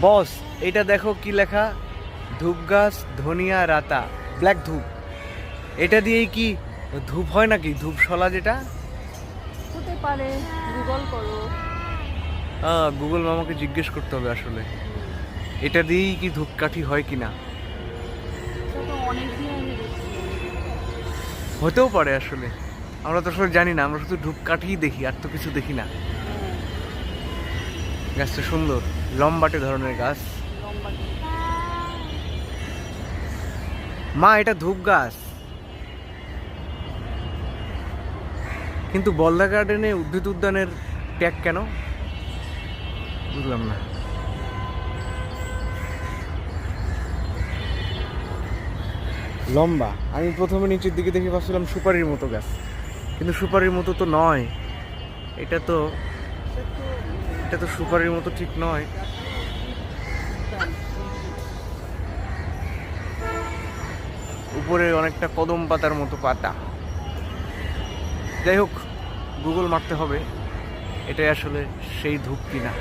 বস এটা দেখো কি লেখা? ধূপ গাছ ধনিয়া রাতা। ব্ল্যাক ধূপ। এটা দিয়েই কি ধূপ হয় নাকি? ধূপ শলা যেটা? হতে পারে। গুগল করো। গুগল মামাকে জিজ্ঞেস করতে হবে আসলে। এটা দিয়েই কি ধূপকাঠি হয় আগে দেখছি। হতেও পারে আসলে। আমরা তো আসলে জানি না আমরা শুধু ধূপকাঠিই দেখি আর তো কিছু দেখি না। গাছটা সুন্দর, লম্বাটে ধরনের গাছ। মা, এটা ধূপ গাছ। কিন্তু বলদা গার্ডেনে উদ্ভিদ উদ্যানের ট্যাগ কেন? বুঝলাম না। লম্বা। আমি প্রথমে নিচের দিকে দেখে ভাবছিলাম সুপারির মতো গাছ। কিন্তু সুপারির মতো তো নয়। এটা তো এটা তো সুপারির মতো ঠিক নয়। উপরে অনেকটা কদম পাতার মতো পাতা। যাই হোক গুগল মারতে হবে। এটাই আসলে সেই ধূপ কিনা।